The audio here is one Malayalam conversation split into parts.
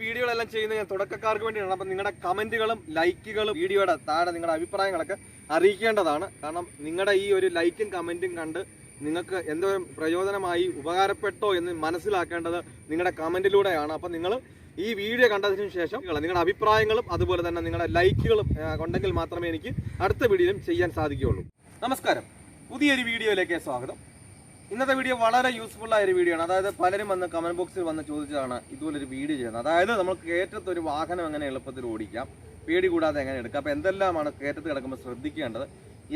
വീഡിയോകളെല്ലാം ചെയ്യുന്നത് ഞാൻ തുടക്കക്കാർക്ക് വേണ്ടിയാണ്. അപ്പം നിങ്ങളുടെ കമന്റുകളും ലൈക്കുകളും വീഡിയോയുടെ താഴെ നിങ്ങളുടെ അഭിപ്രായങ്ങളൊക്കെ അറിയിക്കേണ്ടതാണ്. കാരണം നിങ്ങളുടെ ഈ ഒരു ലൈക്കും കമന്റും കണ്ട് നിങ്ങൾക്ക് എന്തോ പ്രയോജനമായി ഉപകാരപ്പെട്ടോ എന്ന് മനസ്സിലാക്കേണ്ടത് നിങ്ങളുടെ കമന്റിലൂടെയാണ് അപ്പം നിങ്ങൾ ഈ വീഡിയോ കണ്ടതിന് ശേഷം നിങ്ങളുടെ അഭിപ്രായങ്ങളും അതുപോലെ തന്നെ നിങ്ങളുടെ ലൈക്കുകളും ഉണ്ടെങ്കിൽ മാത്രമേ എനിക്ക് അടുത്ത വീഡിയോയിലും ചെയ്യാൻ സാധിക്കുകയുള്ളൂ. നമസ്കാരം. പുതിയൊരു വീഡിയോയിലേക്ക് സ്വാഗതം. ഇന്നത്തെ വീഡിയോ വളരെ യൂസ്ഫുൾ ആയ ഒരു വീഡിയോ ആണ്. അതായത് പലരും വന്ന് കമന്റ് ബോക്സിൽ വന്ന് ചോദിച്ചതാണ് ഇതുപോലെ ഒരു വീഡിയോ ചെയ്യുന്നത്. അതായത് നമ്മൾ കയറ്റത്ത് ഒരു വാഹനം എങ്ങനെ എളുപ്പത്തിൽ ഓടിക്കാം പേടി കൂടാതെ എങ്ങനെ എടുക്കാം അപ്പോൾ എന്തെല്ലാമാണ് കയറ്റത്ത് കിടക്കുമ്പോൾ ശ്രദ്ധിക്കേണ്ടത്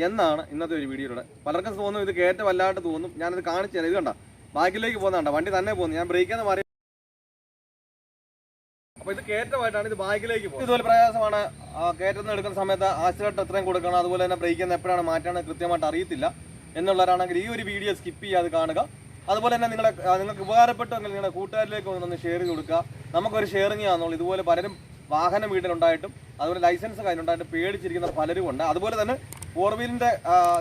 എന്നാണ് ഇന്നത്തെ ഒരു വീഡിയോയുടെ പലർക്കും തോന്നും ഇത് കയറ്റമല്ലാണ്ട് തോന്നും. ഞാനത് കാണിച്ചു തരാം. ഇത് കണ്ട? ബാക്കിലേക്ക് പോകുന്നതാണ് വണ്ടി തന്നെ പോകുന്നു. ഞാൻ ബ്രേക്കാന്ന് മാറി അപ്പോൾ ഇത് കയറ്റമായിട്ടാണ് ഇത് ബാക്കിലേക്ക് പോകുന്നത്. ഇതുപോലെ പ്രയാസമാണ് കയറ്റം എടുക്കുന്ന സമയത്ത് ആശ്രയം എത്രയും കൊടുക്കണം അതുപോലെ തന്നെ ബ്രേക്ക് എന്ന് എപ്പോഴാണ് മാറ്റാണ് കൃത്യമായിട്ട് അറിയത്തില്ല. എന്നുള്ളവരാണെങ്കിൽ ഈ ഒരു വീഡിയോ സ്കിപ്പ് ചെയ്യാതെ കാണുക. അതുപോലെ തന്നെ നിങ്ങളെ നിങ്ങൾക്ക് ഉപകാരപ്പെട്ടെങ്കിൽ നിങ്ങളുടെ കൂട്ടുകാരിലേക്ക് ഒന്ന് ഷെയർ ചെയ്ത് കൊടുക്കുക. നമുക്കൊരു ഷെയറിങ് ആണെന്നുള്ളൂ. ഇതുപോലെ പലരും വാഹനം വീട്ടിലുണ്ടായിട്ടും അതുപോലെ ലൈസൻസ് കയ്യിലുണ്ടായിട്ടും പേടിച്ചിരിക്കുന്ന പലരും ഉണ്ട്. അതുപോലെ തന്നെ ഫോർ വീലിന്റെ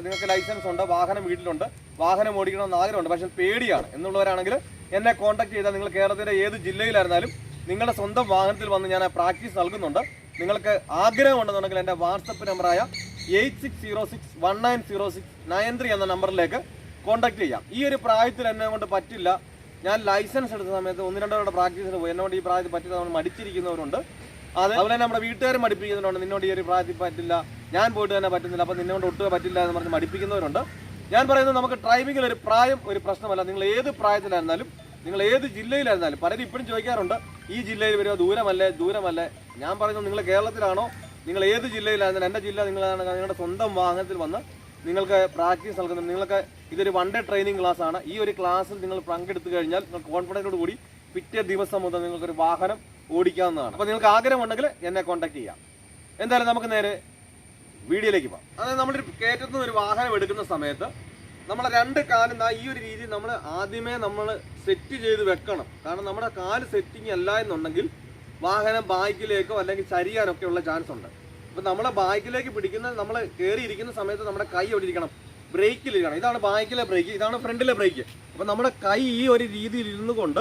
നിങ്ങൾക്ക് ലൈസൻസ് ഉണ്ട് വാഹനം വീട്ടിലുണ്ട് വാഹനം ഓടിക്കണമെന്ന് ആഗ്രഹമുണ്ട് പക്ഷേ പേടിയാണ്. എന്നുള്ളവരാണെങ്കിൽ എന്നെ കോൺടാക്ട് ചെയ്താൽ നിങ്ങൾ കേരളത്തിന്റെ ഏത് ജില്ലയിലായിരുന്നാലും നിങ്ങളുടെ സ്വന്തം വാഹനത്തിൽ വന്ന് ഞാൻ പ്രാക്ടീസ് നൽകുന്നുണ്ട്. നിങ്ങൾക്ക് ആഗ്രഹമുണ്ടെന്നുണ്ടെങ്കിൽ എന്റെ വാട്സപ്പ് നമ്പറായ eight six zero six one nine zero six nine three എന്ന നമ്പറിലേക്ക് കോൺടാക്ട് ചെയ്യാം. ഈ ഒരു പ്രായത്തിൽ എന്നെ കൊണ്ട് പറ്റില്ല. ഞാൻ ലൈസൻസ് എടുത്ത സമയത്ത് ഒന്ന് രണ്ടോടെ പ്രാക്ടീസിന് പോയി. എന്നോട് ഈ പ്രായത്തിൽ പറ്റില്ല നമ്മൾ മടിച്ചിരിക്കുന്നവരുണ്ട്. അത് അതുപോലെ നമ്മുടെ വീട്ടുകാരും മടിപ്പിക്കുന്നുണ്ട്. നിന്നോട് ഈ ഒരു പ്രായത്തിൽ പറ്റില്ല. ഞാൻ പോയിട്ട് തന്നെ പറ്റുന്നില്ല. അപ്പം നിന്നോട് ഒട്ടുക പറ്റില്ല എന്ന് പറഞ്ഞ് മടിപ്പിക്കുന്നവരുണ്ട്. ഞാൻ പറയുന്നത് നമുക്ക് ഡ്രൈവിംഗിൽ ഒരു പ്രായം ഒരു പ്രശ്നമല്ല. നിങ്ങൾ ഏത് പ്രായത്തിലായിരുന്നാലും നിങ്ങൾ ഏത് ജില്ലയിലായിരുന്നാലും പലരും ഇപ്പോഴും ചോദിക്കാറുണ്ട് ഈ ജില്ലയിൽ വരുമോ ദൂരമല്ലേ? ദൂരമല്ലേ? ഞാൻ പറയുന്നത് നിങ്ങൾ കേരളത്തിലാണോ? നിങ്ങൾ ഏത് ജില്ലയിലായിരുന്നാലും എന്റെ ജില്ല നിങ്ങളാണ് നിങ്ങളുടെ സ്വന്തം വാഹനത്തിൽ വന്ന് നിങ്ങൾക്ക് പ്രാക്ടീസ് നൽകുന്നത്. നിങ്ങൾക്ക് ഇതൊരു വൺ ഡേ ട്രെയിനിങ് ക്ലാസ് ആണ്. ഈ ഒരു ക്ലാസ്സിൽ നിങ്ങൾ പങ്കെടുത്തു കഴിഞ്ഞാൽ നിങ്ങൾ കോൺഫിഡന്റോട് കൂടി പിറ്റേ ദിവസം മുതൽ നിങ്ങൾക്കൊരു വാഹനം ഓടിക്കാവുന്നതാണ്. അപ്പോൾ നിങ്ങൾക്ക് ആഗ്രഹമുണ്ടെങ്കിൽ എന്നെ കോൺടാക്ട് ചെയ്യാം. എന്തായാലും നമുക്ക് നേരെ വീഡിയോയിലേക്ക് പോകാം. അതായത് നമ്മളൊരു കയറ്റത്ത് ഒരു വാഹനം എടുക്കുന്ന സമയത്ത് നമ്മളെ രണ്ട് കാലും ഈ ഒരു രീതി നമ്മൾ ആദ്യമേ നമ്മൾ സെറ്റ് ചെയ്ത് വെക്കണം. കാരണം നമ്മുടെ കാൽ സെറ്റിങ് അല്ല എന്നുണ്ടെങ്കിൽ വാഹനം ബാക്കിലേക്കോ അല്ലെങ്കിൽ ചരിയാനൊക്കെ ഉള്ള ചാൻസ് ഉണ്ട്. അപ്പൊ നമ്മളെ ബാക്കിലേക്ക് പിടിക്കുന്ന നമ്മൾ കയറിയിരിക്കുന്ന സമയത്ത് നമ്മുടെ കൈ എവിടെ ഇരിക്കണം. ബ്രേക്കിലിരിക്കണം. ഇതാണ് ബാക്കിലെ ബ്രേക്ക് ഇതാണ് ഫ്രണ്ടിലെ ബ്രേക്ക്. അപ്പൊ നമ്മുടെ കൈ ഈ ഒരു രീതിയിൽ ഇരുന്നു കൊണ്ട്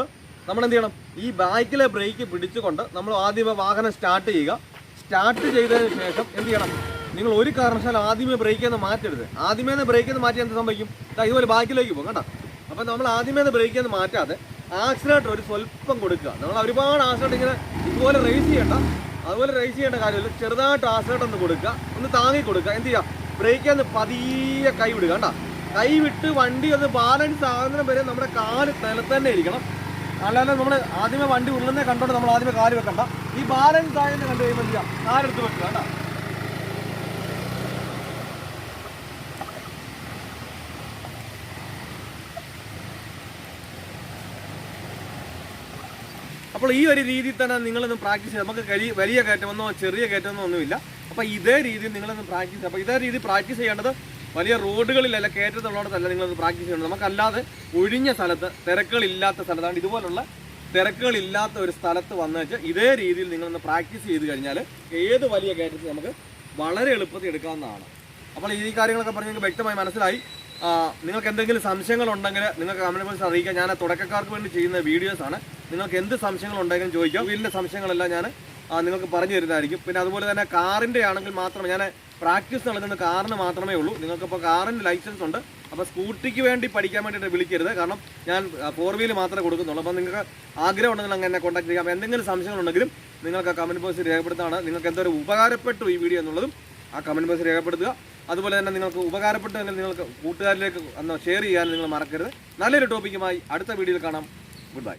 നമ്മൾ എന്ത് ചെയ്യണം? ഈ ബാക്കിലെ ബ്രേക്ക് പിടിച്ചുകൊണ്ട് നമ്മൾ ആദ്യമേ വാഹനം സ്റ്റാർട്ട് ചെയ്യുക. സ്റ്റാർട്ട് ചെയ്തതിന് ശേഷം എന്ത് ചെയ്യണം? നിങ്ങൾ ഒരു കാരണവശാലും ആദ്യമേ ബ്രേക്ക് നിന്ന് മാറ്റരുത്. ആദ്യമേ ബ്രേക്ക് നിന്ന് മാറ്റി എന്ത് സംഭവിക്കും? ഇതാ ഇതുപോലെ ബാക്കിലേക്ക് പോകും കേട്ടോ അപ്പം നമ്മൾ ആദ്യമേ ബ്രേക്ക് നിന്ന് മാറ്റാതെ ആക്സിലേറ്റർ ഒരു സ്വല്പം കൊടുക്കുക. നമ്മൾ ഒരുപാട് ആക്സിലേറ്റർ ഇങ്ങനെ ഇതുപോലെ റേസ് ചെയ്യണ്ട. അതുപോലെ റേസ് ചെയ്യേണ്ട കാര്യമില്ല. ചെറുതായിട്ട് ആസേട്ട് ഒന്ന് കൊടുക്കുക. ഒന്ന് താങ്ങി കൊടുക്കുക. എന്ത് ചെയ്യുക ബ്രേക്ക് ഒന്ന് പതിയെ കൈ വിടുക കണ്ട? കൈ വിട്ട് വണ്ടി ഒന്ന് ബാലൻസ് ആകുന്നതിന് വരെ നമ്മുടെ കാൽ നിലത്ത് തന്നെ ഇരിക്കണം. അല്ലാതെ നമ്മൾ ആദ്യമേ വണ്ടി ഉള്ളുന്നേ കണ്ടോണ്ട് നമ്മൾ ആദ്യമേ കാൽ വെക്കണ്ട. ഈ ബാലൻസ് ആയതിനെ കണ്ടു കഴിയുമ്പോൾ എന്ത് ചെയ്യാം? കാലെടുത്ത് വെക്കുക കേട്ടോ അപ്പോൾ ഈ ഒരു രീതിയിൽ തന്നെ നിങ്ങളൊന്ന് പ്രാക്ടീസ് ചെയ്ത് നമുക്ക് കഴി വലിയ കയറ്റമെന്നോ ചെറിയ കയറ്റമെന്നോ ഒന്നുമില്ല. അപ്പോൾ ഇതേ രീതിയിൽ നിങ്ങളൊന്ന് പ്രാക്ടീസ് അപ്പോൾ ഇതേ രീതിയിൽ പ്രാക്ടീസ് ചെയ്യേണ്ടത് വലിയ റോഡുകളിലല്ല കയറ്റത്തുള്ളിടത്തല്ല നിങ്ങളത് പ്രാക്ടീസ് ചെയ്യണം നമുക്കല്ലാതെ ഒഴിഞ്ഞ സ്ഥലത്ത് തിരക്കുകളില്ലാത്ത സ്ഥലത്താണ് ഇതുപോലുള്ള തിരക്കുകളില്ലാത്ത ഒരു സ്ഥലത്ത് വന്നു വെച്ചാൽ ഇതേ രീതിയിൽ നിങ്ങളൊന്ന് പ്രാക്ടീസ് ചെയ്ത് കഴിഞ്ഞാൽ ഏത് വലിയ കയറ്റത്തിൽ നമുക്ക് വളരെ എളുപ്പത്തിൽ എടുക്കാവുന്നതാണ്. അപ്പോൾ ഈ കാര്യങ്ങളൊക്കെ പറഞ്ഞ് നിങ്ങൾക്ക് വ്യക്തമായി മനസ്സിലായി. നിങ്ങൾക്ക് എന്തെങ്കിലും സംശയങ്ങളുണ്ടെങ്കിൽ നിങ്ങൾക്ക് കമന്റ് ബോക്സിൽ അറിയിക്കാം. ഞാൻ തുടക്കക്കാർക്ക് വേണ്ടി ചെയ്യുന്ന വീഡിയോസാണ് നിങ്ങൾക്ക് എന്ത് സംശയങ്ങൾ ഉണ്ടെങ്കിലും ചോദിക്കാം. വീടിന്റെ സംശയങ്ങളെല്ലാം ഞാൻ നിങ്ങൾക്ക് പറഞ്ഞു തരുന്നതായിരിക്കും. പിന്നെ അതുപോലെ തന്നെ കാറിന്റെ ആണെങ്കിൽ മാത്രമേ ഞാൻ പ്രാക്ടീസ് നടക്കുന്ന കാറിന് മാത്രമേ ഉള്ളൂ. നിങ്ങൾക്കിപ്പോൾ കാറിന് ലൈസൻസ് ഉണ്ട്. അപ്പോൾ സ്കൂട്ടിക്ക് വേണ്ടി പഠിക്കാൻ വേണ്ടിയിട്ട് വിളിക്കരുത്. കാരണം ഞാൻ ഫോർ വീൽ മാത്രമേ കൊടുക്കുന്നുള്ളൂ. അപ്പോൾ നിങ്ങൾക്ക് ആഗ്രഹം ഉണ്ടെങ്കിൽ അങ്ങനെ കോൺടാക്ട് ചെയ്യാം. എന്തെങ്കിലും സംശയങ്ങളുണ്ടെങ്കിലും നിങ്ങൾക്ക് ആ കമന്റ് ബോക്സിൽ രേഖപ്പെടുത്താണ്. നിങ്ങൾക്ക് എന്തൊരു ഉപകാരപ്പെട്ടു ഈ വീഡിയോ എന്നുള്ളതും ആ കമന്റ് ബോക്സ് രേഖപ്പെടുത്തുക. അതുപോലെ തന്നെ നിങ്ങൾക്ക് ഉപകാരപ്പെട്ടെങ്കിൽ നിങ്ങൾക്ക് കൂട്ടുകാരിലേക്ക് ഒന്ന് ഷെയർ ചെയ്യാൻ നിങ്ങൾ മറക്കരുത്. നല്ലൊരു ടോപ്പിക്കുമായി അടുത്ത വീഡിയോയിൽ കാണാം. Good bye